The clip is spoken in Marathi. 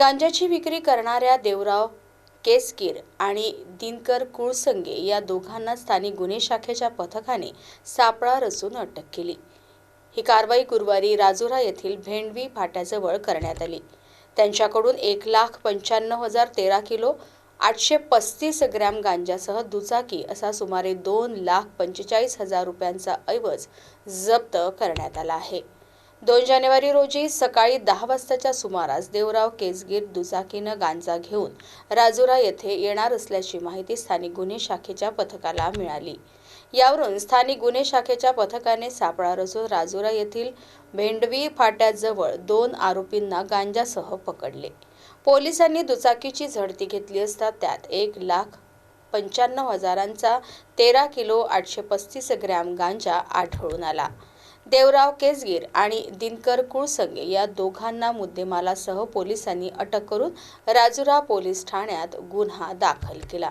गांजाची विक्री करणाऱ्या देवराव केसकीर आणि दिनकर कुळसंगे या दोघांना स्थानिक गुन्हे शाखेच्या पथकाने सापळा रचून अटक केली. ही कारवाई गुरुवारी राजुरा येथील भेंडवी फाट्याजवळ करण्यात आली. त्यांच्याकडून एक लाख पंच्याण्णव हजार तेरा किलो आठशे पस्तीस ग्रॅम गांजासह दुचाकी असा सुमारे दोन लाख पंचेचाळीस हजार रुपयांचा ऐवज जप्त करण्यात आला आहे. दोन जानेवारी रोजी सकाळी दहा वाजताच्या सुमारास देवराव केसगीर दुचाकीनं गांजा घेऊन राजुरा येथे येणार असल्याची माहिती स्थानिक गुन्हे शाखेच्या पथकाला मिळाली. यावरून स्थानिक गुन्हे शाखेच्या पथकाने सापळा रचून राजुरा येथील भेंडवी फाट्याजवळ दोन आरोपींना गांजासह पकडले. पोलिसांनी दुचाकीची झडती घेतली असता त्यात एक लाख पंच्याण्णव हजारांचा तेरा किलो आठशे पस्तीस ग्रॅम गांजा आढळून आला. देवराव केसगीर आणि दिनकर कुळसंगे या दोघांना मुद्देमालासह पोलिसांनी अटक करून राजुरा पोलीस ठाण्यात गुन्हा दाखल केला.